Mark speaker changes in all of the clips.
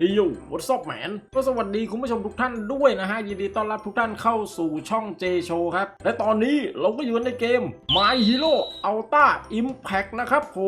Speaker 1: ฮ้ยยูวอทซอปแมนก็สวัสดีคุณผู้ชมทุกท่านด้วยนะฮะ ยินดีต้อนรับทุกท่านเข้าสู่ช่อง J Show ครับ และตอนนี้เราก็อยู่ในเกม My Hero Ultra Impact นะครับผ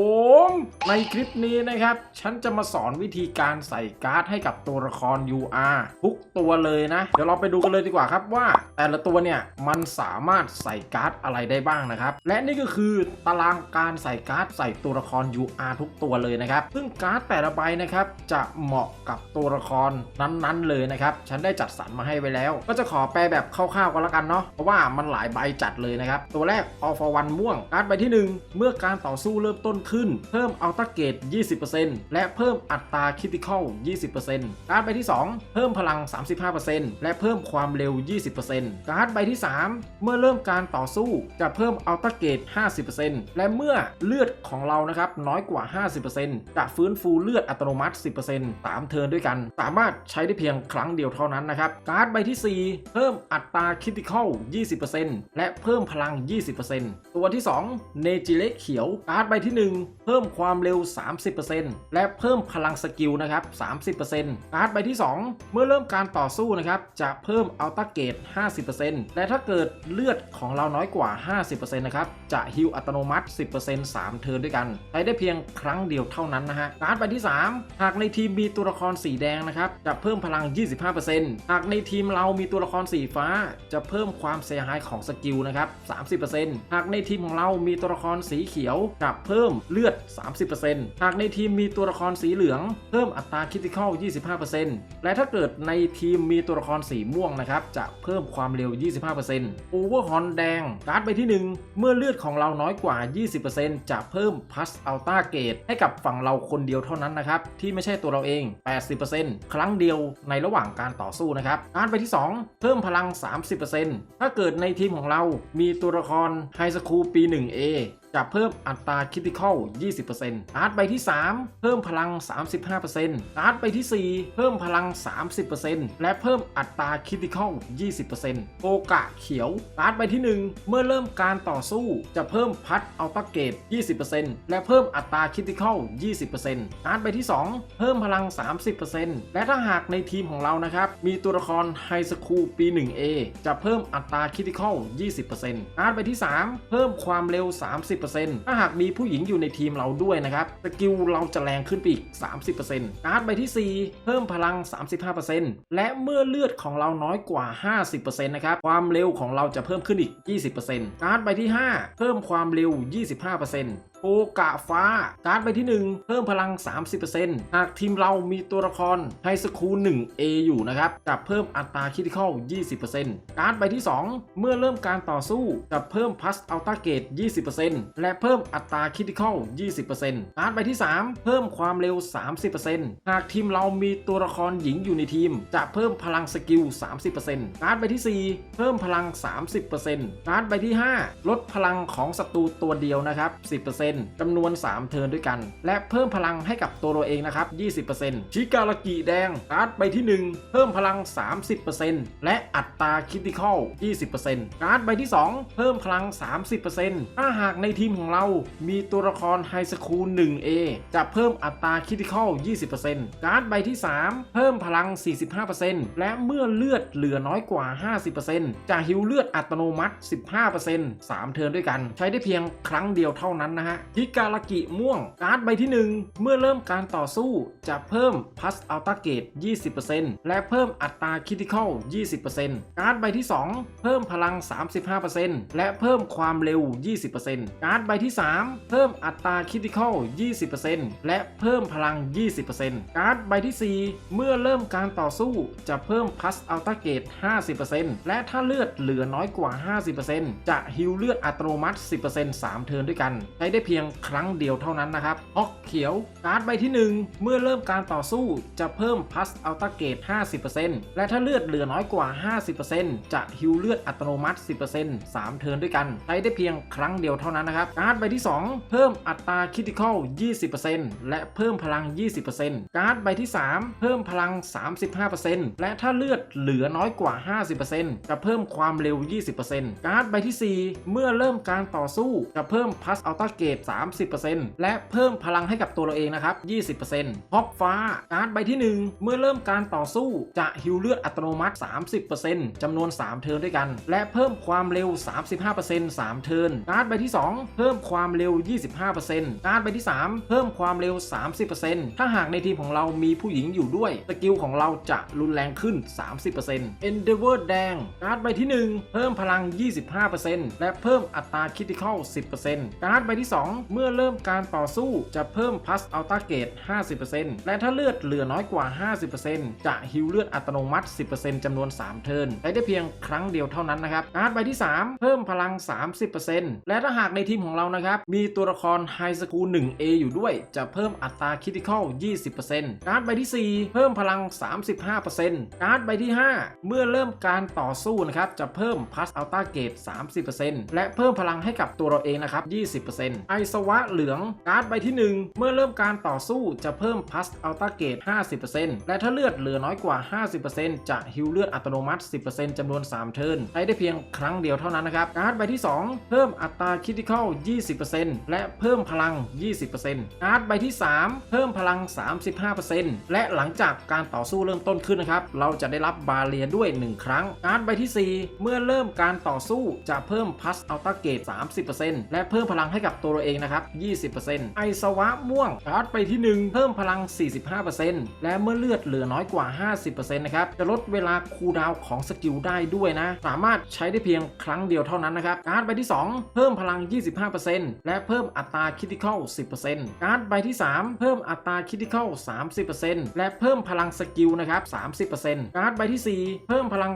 Speaker 1: ม ในคลิปนี้นะครับ ฉันจะมาสอนวิธีการใส่การ์ดให้กับตัวละคร UR ทุกตัวเลยนะ เดี๋ยวเราไปดูกันเลยดีกว่าครับว่า แต่ละตัวเนี่ยมันสามารถใส่การ์ดอะไรได้บ้างนะครับ และนี่ก็คือตารางการใส่การ์ดใส่ตัวละคร UR ทุกตัวเลยนะครับซึ่งการ์ดแต่ละใบนะครับจะเหมาะกับตัวละครนั้นๆเลยนะครับ ฉันได้จัดสรรมาให้ไว้แล้ว ก็จะขอแปลแบบคร่าวๆกันล้วกันเนาะ เพราะว่ามันหลายใบจัดเลยนะครับ ตัวแรก All for One ม่วง การ์ดใบที่ 1 เมื่อการต่อสู้เริ่มต้นขึ้น เพิ่มอัลต a เกต 20%และเพิ่มอัตราคิติคอล 20%การ์ดใบที่ 2 เพิ่มพลัง 35%และเพิ่มความเร็ว 20%การ์ดใบที่ 3 เมื่อเริ่มการต่อสู้จะเพิ่มอัลต a เกต 50%และเมื่อเลือดของเรานะครับน้อยกว่า 50%จะฟื้นฟูเลือดอัตโนมัติ 10% 3 เทิร์นด้วยกัน สามารถใช้ได้เพียงครั้งเดียวเท่านั้นนะครับ การ์ดใบที่ 4 เพิ่มอัตราคิติคอล 20%และเพิ่มพลัง 20%ตัวที่ 2 เนจิเลเขียว การ์ดใบที่ 1 เพิ่มความเร็ว 30%และเพิ่มพลังสกิลนะครับ 30%การ์ดใบที่ 2 เมื่อเริ่มการต่อสู้นะครับ จะเพิ่มอัลต a เกต 50%และถ้าเกิดเลือดของเราน้อยกว่า 50%นะครับจะฮิลอัตโนมัติ 10% 3 เทิร์นด้วยกัน ใช้ได้เพียงครั้งเดียวเท่านั้นนะฮะการ์ดใบที่ 3 หากในทีมมีตัวละครสีแดงนะครับจะเพิ่มพลัง 25%หากในทีมเรามีตัวละครสีฟ้า จะเพิ่มความเสียหายของสกิลนะครับ30%หากในทีมของเรามีตัวละครสีเขียวจะเพิ่มเลือด 30%หากในทีมมีตัวละครสีเหลือง เพิ่มอัตราคิติคอล25%และถ้าเกิดในทีมมีตัวละครสีม่วงนะครับจะเพิ่มความเร็ว 25%โอเวอร์ฮอนแดงการ์ดใบที่ 1 เมื่อเลือดของเราน้อยกว่า 20%จะเพิ่มพัสอัลต้าเกตให้กับฝั่งเราคนเดียวเท่านั้นนะครับที่ไม่ใช่ตัวเราเอง 80ครั้งเดียวในระหว่างการต่อสู้นะครับ การไปที่ 2 เพิ่มพลัง 30%ถ้าเกิดในทีมของเรามีตัวละครไฮสคูลปี 1A จะเพิ่มอัตราคิติคอล20%การ์ดใบที่ 3 เพิ่มพลัง 35%การ์ดใบที่ 4 เพิ่มพลัง 30%และเพิ่มอัตราคิติคอล20%โกกะเขียวการ์ดใบที่ 1 เมื่อเริ่มการต่อสู้จะเพิ่มพัดอัลต a เกต20%และเพิ่มอัตราคิติคอล20%การ์ดใบที่ 2 เพิ่มพลัง 30%และถ้าหากในทีมของเรานะครับมีตัวละครไฮสคูลปี 1A จะเพิ่มอัตราคิติคอล20%การ์ดใบที่ 3 เพิ่มความเร็ว 30%ถ้าหากมีผู้หญิงอยู่ในทีมเราด้วยนะครับสกิลเราจะแรงขึ้นไปอีก 30%การ์ดใบที่ 4 เพิ่มพลัง 35%และเมื่อเลือดของเราน้อยกว่า 50%นะครับความเร็วของเราจะเพิ่มขึ้นอีก 20%การ์ดใบที่ 5 เพิ่มความเร็ว 25% โอกะฟ้า การ์ดใบที่ 1 เพิ่มพลัง 30%หากทีมเรามีตัวละครไฮสคูล 1A อยู่นะครับจะเพิ่มอัตราคิติคอล20%การ์ดใบที่ 2 เมื่อเริ่มการต่อสู้จะเพิ่มพัสอัลต a เกต 20%และเพิ่มอัตราคิติคอล20%การ์ดใบที่ 3 เพิ่มความเร็ว 30%หากทีมเรามีตัวละครหญิงอยู่ในทีม จะเพิ่มพลังสกิล 30%การ์ดใบที่ 4 เพิ่มพลัง 30%การ์ดใบที่ 5 ลดพลังของศัตรูตัวเดียวนะครับ 10%จำนวน 3 เทิร์นด้วยกัน และเพิ่มพลังให้กับตัวเราเองนะครับ 20%ชิการากิแดงการ์ดใบที่ 1 เพิ่มพลัง 30%และอัตราคิติคอล20%การ์ดใบที่ 2 เพิ่มพลัง 30%ถ้าหากในทีมของเรา มีตัวละครไฮสคูล 1A จะเพิ่มอัตราคิติคอล20%การ์ดใบที่ 3 เพิ่มพลัง 45%และเมื่อเลือดเหลือน้อยกว่า 50%จะฮิวเลือดอัตโนมัติ 15% 3 เทิร์นด้วยกัน ใช้ได้เพียงครั้งเดียวเท่านั้นนะฮะฮิการากิม่วง การ์ดใบที่ 1 เมื่อเริ่มการต่อสู้จะเพิ่มพัสอัลต a เกต 20%และเพิ่มอัตราคิติคอล 20%การ์ดใบที่ 2 เพิ่มพลัง 35%และเพิ่มความเร็ว 20%การ์ดใบที่ 3 เพิ่มอัตราคิติคอล 20%และเพิ่มพลัง 20%การ์ดใบที่ 4 เมื่อเริ่มการต่อสู้จะเพิ่มพัสอัลต a เกต 50%และถ้าเลือดเหลือน้อยกว่า 50%จะฮิลเลือดอัตโนมัติ 10% 3 เทิร์นด้วยกันใช้ได้เพียงครั้งเดียวเท่านั้นนะครับฮอกเขียวการ์ดใบที่ 1 เมื่อเริ่มการต่อสู้จะเพิ่มพัสอัลต a เกต 50%และถ้าเลือดเหลือน้อยกว่า 50%จะฮิลเลือดอัตโนมัติ 10% 3 เทิร์นด้วยกันใช้ได้เพียงครั้งเดียวเท่านั้นนะครับการ์ดใบที่ 2 เพิ่มอัตราคิติคอล 20%และเพิ่มพลัง 20%การ์ดใบที่ 3 เพิ่มพลัง 35%และถ้าเลือดเหลือน้อยกว่า 50%จะเพิ่มความเร็ว 20%การ์ดใบที่ 4 เมื่อเริ่มการต่อสู้จะเพิ่มพัสอัลต a เกตต30%และเพิ่มพลังให้กับตัวเราเองนะครับ 20%ฮอกฟ้าการ์ดใบที่ 1 เมื่อเริ่มการต่อสู้จะฮิวเลือดอัตโนมัติ 30%จำนวน 3 เทิร์นด้วยกัน และเพิ่มความเร็ว 35% 3 เทิร์นการ์ดใบที่ 2 เพิ่มความเร็ว 25%การ์ดใบที่ 3 เพิ่มความเร็ว 30%ถ้าหากในทีมของเรามีผู้หญิงอยู่ด้วย สกิลของเราจะรุนแรงขึ้น 30% Endeavor แดงการ์ดใบที่ 1 เพิ่มพลัง 25%และเพิ่มอัตราคิติคอล10%การ์ดใบที่2 เมื่อเริ่มการต่อสู้จะเพิ่มพัสอัลต a เกต 50%และถ้าเลือดเหลือน้อยกว่า 50%จะฮิวเลือดอัตโนมัติ 10%จำนวน 3 เทิร์นใช้ได้เพียงครั้งเดียวเท่านั้นนะครับการ์ดใบที่ 3 เพิ่มพลัง 30%และถ้าหากในทีมของเรานะครับมีตัวละครไฮสคูล 1A อยู่ด้วย จะเพิ่มอัตราคิติคอล 20%การ์ดใบที่ 4 เพิ่มพลัง 35%การ์ดใบที่ 5 เมื่อเริ่มการต่อสู้นะครับจะเพิ่มพัสอัลต a เกต 30%และเพิ่มพลังให้กับตัวเราเองนะครับ 20%ไอสวะเหลืองการ์ดใบที่ 1 เมื่อเริ่มการต่อสู้จะเพิ่มพัสอัลต a เกต 50%และถ้าเลือดเหลือน้อยกว่า 50%จะฮิวเลือดอัตโนมัติ 10%จำนวน 3 เทิร์นใช้ได้เพียงครั้งเดียวเท่านั้นนะครับ การ์ดใบที่ 2 เพิ่มอัตราคิติคอล20%และเพิ่มพลัง 20%การ์ดใบที่ 3 เพิ่มพลัง 35%และหลังจากการต่อสู้เริ่มต้นขึ้นนะครับ เราจะได้รับบาเรียด้วย 1 ครั้ง การ์ดใบที่ 4 เมื่อเริ่มการต่อสู้จะเพิ่มพัสอัลต a เกต 30%และเพิ่มพลังให้กับตัวเเองนะครับ 20%ไอสวะม่วงการ์ดใบที่ 1 เพิ่มพลัง 45%และเมื่อเลือดเหลือน้อยกว่า 50%นะครับจะลดเวลาคูลดาวน์ของสกิลได้ด้วยนะ สามารถใช้ได้เพียงครั้งเดียวเท่านั้นนะครับการ์ดใบที่ 2 เพิ่มพลัง 25%และเพิ่มอัตราคิติคอล 10%การ์ดใบที่ 3 เพิ่มอัตราคิติคอล 30%และเพิ่มพลังสกิลนะครับ 30%การ์ดใบที่ 4 เพิ่มพลัง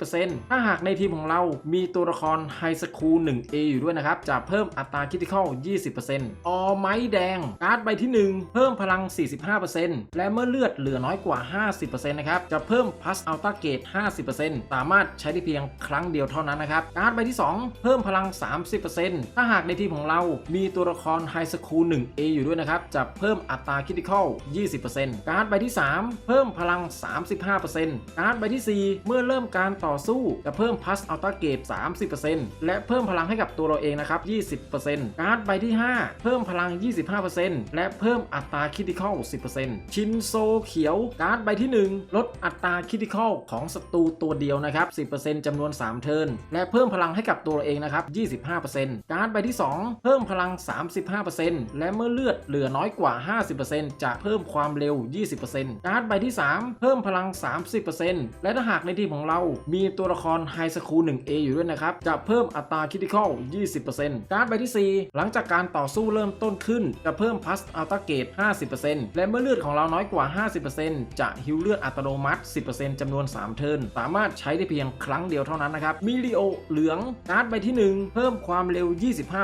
Speaker 1: 30%ถ้าหากในทีมของเรามีตัวละครไฮสคูล 1A อยู่ด้วยนะครับ จะเพิ่มอัตราคิติคอล20%ออไม้แดง การ์ดใบที่ 1 เพิ่มพลัง 45%และเมื่อเลือดเหลือน้อยกว่า 50%นะครับ จะเพิ่มพัสอัลต a เกต50%สามารถใช้ได้เพียงครั้งเดียวเท่านั้นนะครับ การ์ดใบที่ 2 เพิ่มพลัง 30%ถ้าหากในทีมของเรามีตัวละครไฮสคูล 1A อยู่ด้วยนะครับ จะเพิ่มอัตราคิติคอล20%การ์ดใบที่ 3 เพิ่มพลัง 35%การ์ดใบที่ 4 เมื่อเริ่มการต่อสู้ จะเพิ่มพัสอัลต a เกต30%และเพิ่มพลังให้กับตัวเราเองนะครับ 20%การ์ดใบที่ 5 เพิ่มพลัง 25%และเพิ่มอัตราคิติคอล10%ชินโซเขียวการ์ดใบที่ 1 ลดอัตราคิติคอลของศัตรูตัวเดียวนะครับ 10%จำนวน 3 เทิร์นและเพิ่มพลังให้กับตัวเองนะครับ 25%การ์ดใบที่ 2 เพิ่มพลัง 35%และเมื่อเลือดเหลือน้อยกว่า 50%จะเพิ่มความเร็ว 20%การ์ดใบที่ 3 เพิ่มพลัง 30%และถ้าหากในทีมของเรา มีตัวละครไฮสคูล 1A อยู่ด้วยนะครับ จะเพิ่มอัตราคิติคอล 20%การ์ดใบที่ 4 หลังจากการต่อสู้เริ่มต้นขึ้น จะเพิ่มพัสอัลต a เกต 50%และเมื่อเลือดของเราน้อยกว่า 50%จะฮิวเลือดอัตโนมัติ 10%จำนวน 3 เทิร์นสามารถใช้ได้เพียงครั้งเดียวเท่านั้นนะครับมิลิโอเหลืองการ์ดใบที่ 1 เพิ่มความเร็ว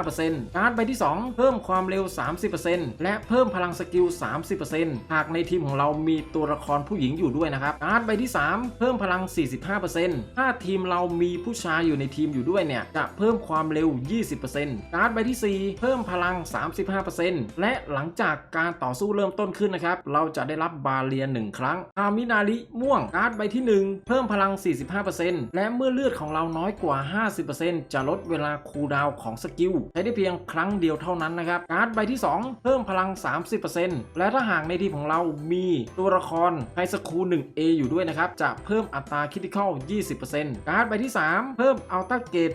Speaker 1: 25%การ์ดใบที่ 2 เพิ่มความเร็ว 30%และเพิ่มพลังสกิล 30%หากในทีมของเรามีตัวละครผู้หญิงอยู่ด้วยนะครับการ์ดใบที่ 3 เพิ่มพลัง 45%ถ้าทีมเรามีผู้ชายอยู่ในทีมอยู่ด้วยเนี่ยจะเพิ่มความเร็ว 20%การ์ดใบที่ 4 เพิ่มพิ่มพลัง 35%และหลังจากการต่อสู้เริ่มต้นขึ้นนะครับ เราจะได้รับบาเรียน 1 ครั้งคามินาริม่วงการ์ดใบที่ 1 เพิ่มพลัง 45%และเมื่อเลือดของเราน้อยกว่า 50%จะลดเวลาคูลดาวของสกิลใช้ได้เพียงครั้งเดียวเท่านั้นนะครับการ์ดใบที่ 2 เพิ่มพลัง 30%และถ้าหากในทีมของเรามีตัวละครไฮสคูล 1A อยู่ด้วยนะครับ จะเพิ่มอัตราคิติคอล 20%การ์ดใบที่ 3 เพิ่มอัลต a เกต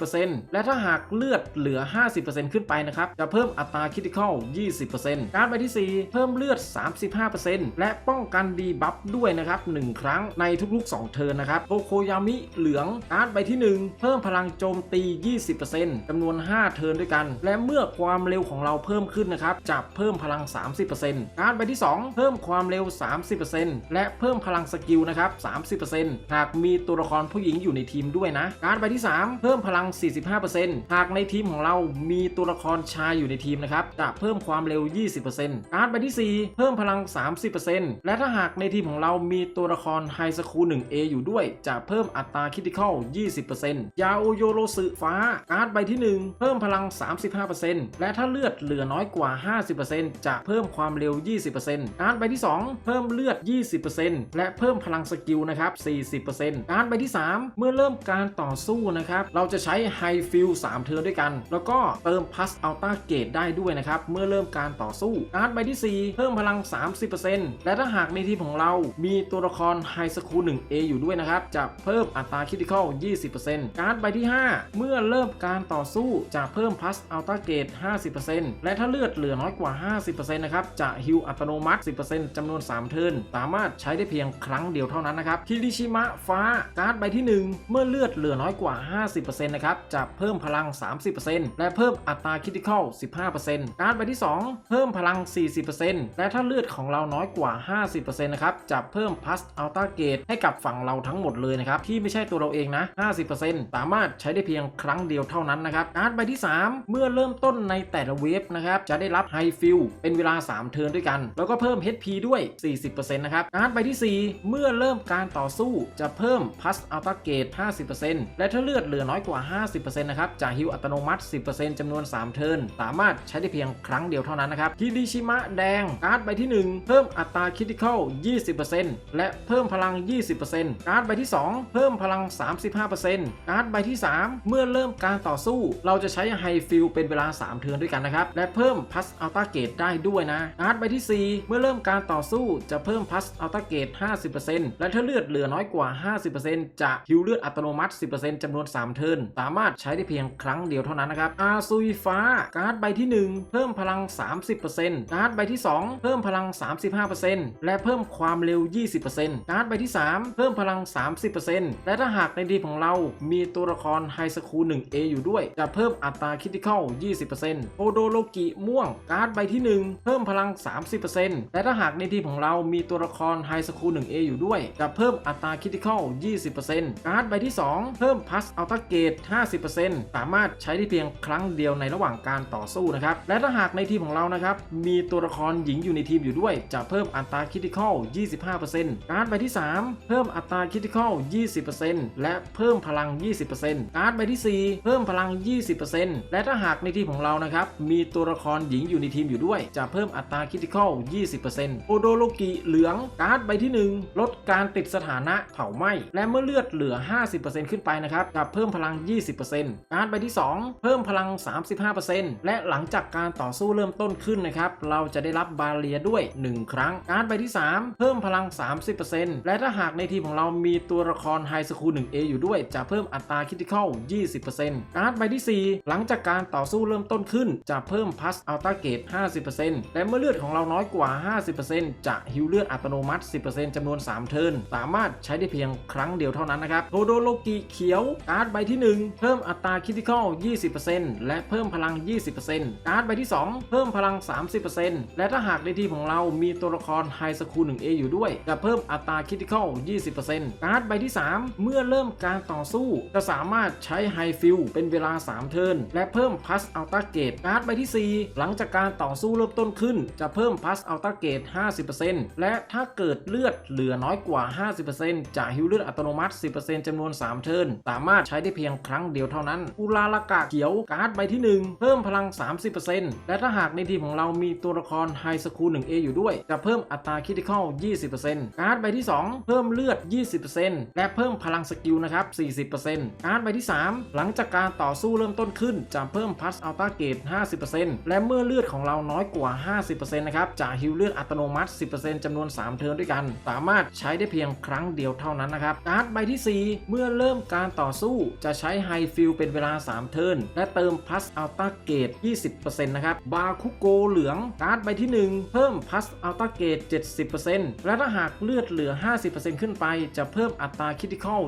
Speaker 1: 70%และถ้าหากเลือดเหลือ 50%ขึ้นไปนะครับจะเพิ่มอัตราคิติคอล20%การ์ดใบที่ 4 เพิ่มเลือด 35%และป้องกันดีบัฟด้วยนะครับ 1 ครั้งในทุกๆ 2 เทิร์นนะครับโคโคยามิเหลืองการ์ดใบที่ 1 เพิ่มพลังโจมตี 20%จำนวน 5 เทิร์นด้วยกัน และเมื่อความเร็วของเราเพิ่มขึ้นนะครับจะเพิ่มพลัง 30%การ์ดใบที่ 2 เพิ่มความเร็ว 30%และเพิ่มพลังสกิลนะครับ 30%หากมีตัวละครผู้หญิงอยู่ในทีมด้วยนะ การ์ดใบที่ 3 เพิ่มพลัง 45%หากในทีมของเรามีตัวละครชายอยู่ในทีมนะครับ จะเพิ่มความเร็ว 20%การ์ดใบที่ 4 เพิ่มพลัง 30%และถ้าหากในทีมของเรามีตัวละครไฮสคูล 1A อยู่ด้วย จะเพิ่มอัตราคิติคอล 20%ยาโอโยโรสึฟ้า การ์ดใบที่ 1 เพิ่มพลัง 35%และถ้าเลือดเหลือน้อยกว่า 50%จะเพิ่มความเร็ว 20%การ์ดใบที่ 2 เพิ่มเลือด 20%และเพิ่มพลังสกิลนะครับ 40%การ์ดใบที่ 3 เมื่อเริ่มการต่อสู้นะครับ เราจะใช้ไฮฟิล3เทิร์นด้วยกัน แล้วก็เติมพัส Ultra Gate ได้ด้วยนะครับ เมื่อเริ่มการต่อสู้การ์ดใบที่ 4 เพิ่มพลัง 30%และถ้าหากในทีมของเรา มีตัวละคร High School 1A อยู่ด้วยนะครับ จะเพิ่มอัตรา Critical 20%การ์ดใบที่ 5 เมื่อเริ่มการต่อสู้จะเพิ่ม Plus Ultra Gate 50%และถ้าเลือดเหลือน้อยกว่า 50%นะครับ จะฮิวอัตโนมัติ 10%จำนวน 3 เทิร์นสามารถใช้ได้เพียงครั้งเดียวเท่านั้นนะครับคิริชิมะฟ้าการ์ดใบที่ 1 เมื่อเลือดเหลือน้อยกว่า 50%นะครับ จะเพิ่มพลัง 30%และเพิ่มอัตราคิติคอล 15%การ์ดใบที่ 2 เพิ่มพลัง 40%และถ้าเลือดของเราน้อยกว่า 50%นะครับ จะเพิ่มพัสอัลตาเกตให้กับฝั่งเราทั้งหมดเลยนะครับ ที่ไม่ใช่ตัวเราเองนะ 50%สามารถใช้ได้เพียงครั้งเดียวเท่านั้นนะครับ การ์ดใบที่ 3 เมื่อเริ่มต้นในแต่ละเวฟนะครับ จะได้รับไฮฟิลเป็นเวลา 3 เทิร์นด้วยกัน แล้วก็เพิ่ม HP ด้วย 40%นะครับ การ์ดใบที่ 4 เมื่อเริ่มการต่อสู้จะเพิ่มพัสอัลตาเกต50%และถ้าเลือดเหลือน้อยกว่า 50%นะครับ จะฮิวอัตโนมัติ 10%จำนวน 3เทิร์นสามารถใช้ได้เพียงครั้งเดียวเท่านั้นนะครับคิริชิมะแดงการ์ดใบที่ 1 เพิ่มอัตราคิติคอล20%และเพิ่มพลัง 20%การ์ดใบที่ 2 เพิ่มพลัง 35%การ์ดใบที่ 3 เมื่อเริ่มการต่อสู้ เราจะใช้ไฮฟิลเป็นเวลา 3 เทิร์นด้วยกันนะครับและเพิ่มพัสอัลตาเกตได้ด้วยนะการ์ดใบที่ 4 เมื่อเริ่มการต่อสู้จะเพิ่มพัสอัลตาเกต50%และถ้าเลือดเหลือน้อยกว่า 50%จะฮิวเลือดอัตโนมัติ 10%จำนวน 3 เทิร์นสามารถใช้ได้เพียงครั้งเดียวเท่านั้นนะครับอาซุยฟ้าการ์ดใบที่ 1 เพิ่มพลัง 30%การ์ดใบที่ 2 เพิ่มพลัง 35%และเพิ่มความเร็ว 20%การ์ดใบที่ 3 เพิ่มพลัง 30%และถ้าหากในทีมของเรา มีตัวละครไฮสคูล 1A อยู่ด้วย จะเพิ่มอัตราคิติเคอล20%โอโดโลกิม่วง การ์ดใบที่ 1 เพิ่มพลัง 30%และถ้าหากในทีมของเรามีตัวละครไฮสคูล 1A อยู่ด้วย จะเพิ่มอัตราคิติเคอล20%การ์ดใบที่ 2 เพิ่มพัสอัลตาเกต 50%สามารถใช้ได้เพียงครั้งเดียวในระหว่างการต่อสู้นะครับ และถ้าหากในทีมของเรานะครับ มีตัวละครหญิงอยู่ในทีมอยู่ด้วย จะเพิ่มอัตราคิติคอล 25%การ์ดใบที่ 3 เพิ่มอัตราคิติคอล 20%และเพิ่มพลัง 20%การ์ดใบที่ 4 เพิ่มพลัง 20%และถ้าหากในทีมของเรานะครับ มีตัวละครหญิงอยู่ในทีมอยู่ด้วย จะเพิ่มอัตราคิติคอล 20%โอโดโลกิเหลืองการ์ดใบที่ 1 ลดการติดสถานะเผาไหม้และเมื่อเลือดเหลือ 50%ขึ้นไปนะครับจะเพิ่มพลัง 20%การ์ดใบที่ 2 เพิ่มพลัง 35%และหลังจากการต่อสู้เริ่มต้นขึ้นนะครับ เราจะได้รับบาเรียด้วย 1 ครั้ง การ์ดใบที่ 3 เพิ่มพลัง 30%และถ้าหากในทีมของเรามีตัวละครไฮสคูล 1A อยู่ด้วย จะเพิ่มอัตราคิติคอล 20%การ์ดใบที่ 4 หลังจากการต่อสู้เริ่มต้นขึ้น จะเพิ่มพัสอัลตาเกต 50%และเมื่อเลือดของเราน้อยกว่า 50%จะฮิวเลือดอัตโนมัติ 10%จำนวน 3 เทิร์นสามารถใช้ได้เพียงครั้งเดียวเท่านั้นนะครับโทโดโลกิเขียวการ์ดใบที่ 1 เพิ่มอัตราคิติคอล 20%และเพิ่มพลัง20%การ์ดใบที่ 2 เพิ่มพลัง 30%และถ้าหากในทีมของเรามีตัวละครไฮสคูล 1A อยู่ด้วย จะเพิ่มอัตราคิติคอล 20%การ์ดใบที่ 3 เมื่อเริ่มการต่อสู้ จะสามารถใช้ไฮฟิลเป็นเวลา 3 เทิร์นและเพิ่มพัสอัลตาเกตการ์ดใบที่ 4 หลังจากการต่อสู้เริ่มต้นขึ้น จะเพิ่มพัสอัลตาเกต 50%และถ้าเกิดเลือดเหลือน้อยกว่า 50%จะฮิวเลือดอัตโนมัติ 10%จำนวน 3 เทิร์นสามารถใช้ได้เพียงครั้งเดียวเท่านั้นอุลาลากาเขียวการ์ดใบที่ 1เพิ่มพลัง 30%และถ้าหากในทีมของเรามีตัวละครไฮสคูล 1A อยู่ด้วย จะเพิ่มอัตราคิติคอล20%การ์ดใบที่ 2 เพิ่มเลือด 20%และเพิ่มพลังสกิลนะครับ 40%การ์ดใบที่ 3 หลังจากการต่อสู้เริ่มต้นขึ้น จะเพิ่มพัสอัลต a าเกต 50%และเมื่อเลือดของเราน้อยกว่า 50%นะครับจะฮิวเลือดอัตโนมัติ 10%จำนวน 3 เทิร์นด้วยกัน สามารถใช้ได้เพียงครั้งเดียวเท่านั้นนะครับการ์ดใบที่ 4 เมื่อเริ่มการต่อสู้จะใช้ไฮฟิลเป็นเวลา 3 เทิร์นและเติมพัสอัลต a าเกต 20%นะครับ บาคุโกเหลือง การ์ดใบที่ 1 เพิ่มพัสอัลตาเกต 70%และถ้าหากเลือดเหลือ 50%ขึ้นไป จะเพิ่มอัตราคิติคอล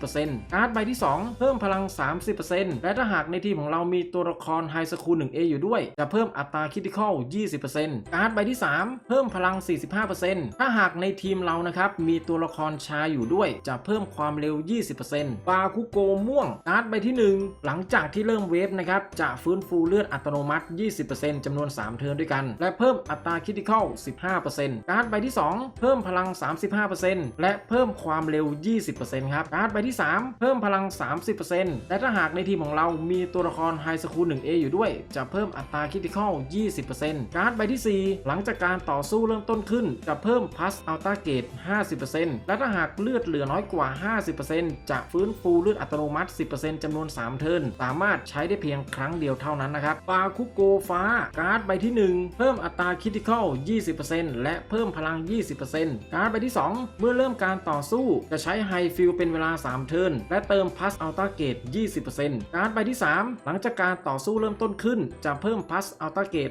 Speaker 1: 20%การ์ดใบที่ 2 เพิ่มพลัง 30%และถ้าหากในทีมของเรามีตัวละครไฮสคูล 1A อยู่ด้วย จะเพิ่มอัตราคิติคอล 20%การ์ดใบที่ 3 เพิ่มพลัง 45%ถ้าหากในทีมเรานะครับมีตัวละครชายอยู่ด้วย จะเพิ่มความเร็ว 20%บาคุโกม่วง การ์ดใบที่ 1 หลังจากที่เริ่มเวฟนะครับจะฟื้นฟูเลือดอัตโนมัติ 20%จำนวน 3 เทิร์นด้วยกัน และเพิ่มอัตราคิติคอล15%การ์ดใบที่ 2 เพิ่มพลัง 35%และเพิ่มความเร็ว 20%ครับ การ์ดใบที่ 3 เพิ่มพลัง 30%และถ้าหากในทีมของเรามีตัวละครไฮสคูล 1A อยู่ด้วย จะเพิ่มอัตราคิติคอล20%การ์ดใบที่ 4 หลังจากการต่อสู้เริ่มต้นขึ้น จะเพิ่มพัสอัลตาเกต50%และถ้าหากเลือดเหลือน้อยกว่า 50%จะฟื้นฟูเลือดอัตโนมัติ 10%จำนวน 3 เทิร์นสามารถใช้ได้เพียงครั้งเดียวเท่าท่านั้นนะครับปาคุโกฟ้าการ์ดใบที่ 1 เพิ่มอัตราคิติคอล 20%และเพิ่มพลัง 20%การ์ดใบที่ 2 เมื่อเริ่มการต่อสู้จะใช้ไฮฟิลเป็นเวลา 3 เทิร์นและเติมพัสอัลต a เกต 20%การ์ดใบที่ 3 หลังจากการต่อสู้เริ่มต้นขึ้น จะเพิ่มพัสอัลต a เกต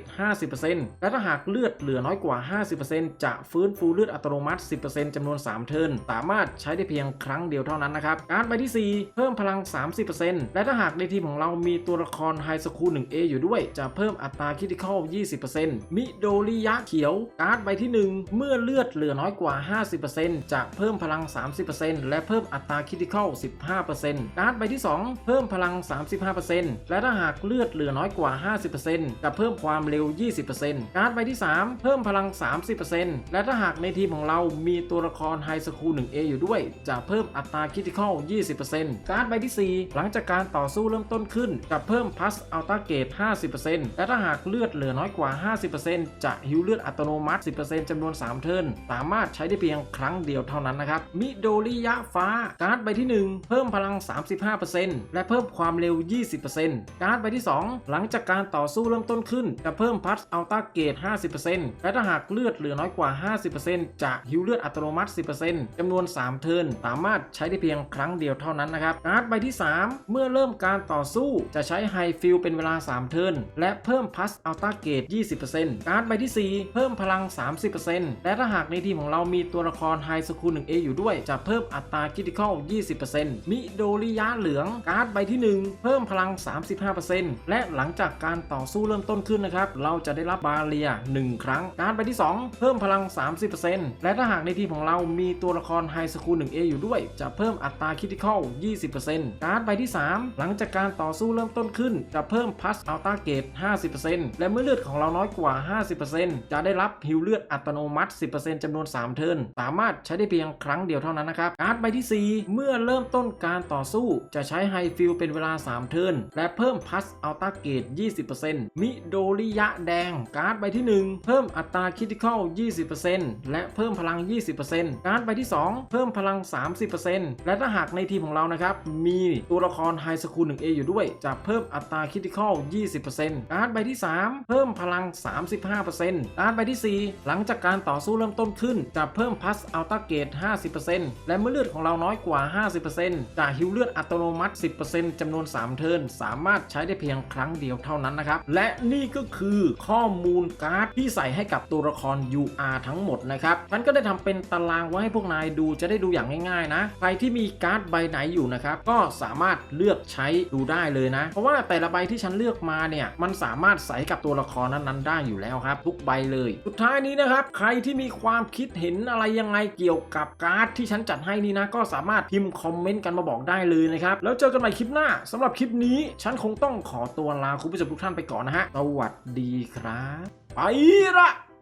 Speaker 1: 50%และถ้าหากเลือดเหลือน้อยกว่า 50%จะฟื้นฟูเลือดอัตโนมัติ 10%จำนวน 3 เทิร์นสามารถใช้ได้เพียงครั้งเดียวเท่านั้นนะครับการ์ดใบที่ 4 เพิ่มพลัง 30%และถ้าหากในทีมของเรามีตัวละครไฮสคู 1A อยู่ด้วย จะเพิ่มอัตราคิติคอล 20%มิโดริยะเขียว การ์ดใบที่ 1 เมื่อเลือดเหลือน้อยกว่า 50%จะเพิ่มพลัง 30%และเพิ่มอัตราคิติคอล 15%การ์ดใบที่ 2 เพิ่มพลัง 35%และถ้าหากเลือดเหลือน้อยกว่า 50%จะเพิ่มความเร็ว 20%การ์ดใบที่ 3 เพิ่มพลัง 30%และถ้าหากในทีมของเรามีตัวละครไฮสคูล 1A อยู่ด้วย จะเพิ่มอัตราคิติคอล 20%การ์ดใบที่ 4 หลังจากการต่อสู้เริ่มต้นขึ้นจะเพิ่มพัสอัลต a เกต50%และถ้าหากเลือดเหลือน้อยกว่า 50%จะฮิวเลือดอัตโนมัติ 10%จำนวน 3 เทิร์นสามารถใช้ได้เพียงครั้งเดียวเท่านั้นนะครับมิโดริยะฟ้าการ์ดใบที่ 1 เพิ่มพลัง 35%และเพิ่มความเร็ว 20%การ์ดใบที่ 2 หลังจากการต่อสู้เริ่มต้นขึ้น จะเพิ่มพัสอัลต a เกต50%และถ้าหากเลือดเหลือน้อยกว่า 50%จะฮิวเลือดอัตโนมัติ 10%จำนวน 3 เทิร์นสามารถใช้ได้เพียงครั้งเดียวเท่านั้นนะครับการ์ดใบที่ 3 เมื่อเริ่มการต่อสู้จะใช้ไฮฟิลเป็นเวลา 3 เทิร์นและเพิ่มพัสอัลต a เกต 20%การ์ดใบที่ 4 เพิ่มพลัง 30%และถ้าหากในทีมของเรามีตัวละครไฮสคูล 1A อยู่ด้วย จะเพิ่มอัตราคิติคอล 20%มิโดริยะเหลือง การ์ดใบที่ 1 เพิ่มพลัง 35%และหลังจากการต่อสู้เริ่มต้นขึ้นนะครับ เราจะได้รับบาเรีย 1 ครั้ง การ์ดใบที่ 2 เพิ่มพลัง 30%และถ้าหากในทีมของเรามีตัวละครไฮสคูล 1A อยู่ด้วย จะเพิ่มอัตราคิติคอล 20%การ์ดใบที่ 3 หลังจากการต่อสู้เริ่มต้นขึ้น จะเพิ่มพัสอัลต a เกต50%และเมื่อเลือดของเราน้อยกว่า 50%จะได้รับฮิวเลือดอัตโนมัติ 10%จำนวน 3 เทิร์นสามารถใช้ได้เพียงครั้งเดียวเท่านั้นนะครับการ์ดใบที่ 4 เมื่อเริ่มต้นการต่อสู้จะใช้ไฮฟิลเป็นเวลา 3 เทิร์นและเพิ่มพัสอัลต a เกต20%มิโดริยะแดงการ์ดใบที่ 1 เพิ่มอัตราคิติคอล20%และเพิ่มพลัง 20%การ์ดใบที่ 2 เพิ่มพลัง 30%และถ้าหากในทีมของเรานะครับมีตัวละครไฮสคูล 1A อยู่ด้วยจะเพิ่มอัตราคิติคอล20%การ์ดใบที่ 3 เพิ่มพลัง 35%การ์ดใบที่ 4 หลังจากการต่อสู้เริ่มต้นขึ้น จะเพิ่มพัสอัลต a เกต 50%และเมื่อเลือดของเราน้อยกว่า 50%จะฮิวเลือดอัตโนมัติ 10%จำนวน 3 เทิร์นสามารถใช้ได้เพียงครั้งเดียวเท่านั้นนะครับ และนี่ก็คือข้อมูลการ์ดที่ใส่ให้กับตัวละคร UR ทั้งหมดนะครับฉันก็ได้ทำเป็นตารางไว้ให้พวกนายดูจะได้ดูอย่างง่ายๆนะ ใครที่มีการ์ดใบไหนอยู่นะครับ ก็สามารถเลือกใช้ดูได้เลยนะ เพราะว่าแต่ละใบที่ฉันเลือกมาเนี่ยมันสามารถใส่กับตัวละครนั้นๆได้อยู่แล้วครับ ทุกใบเลย สุดท้ายนี้นะครับ ใครที่มีความคิดเห็นอะไรยังไงเกี่ยวกับการ์ดที่ฉันจัดให้นี่นะ ก็สามารถพิมพ์คอมเมนต์กันมาบอกได้เลยนะครับ แล้วเจอกันใหม่คลิปหน้าสำหรับคลิปนี้ ฉันคงต้องขอตัวลาคุณผู้ชมทุกท่านไปก่อนนะฮะสวัสดีครับ ไปละ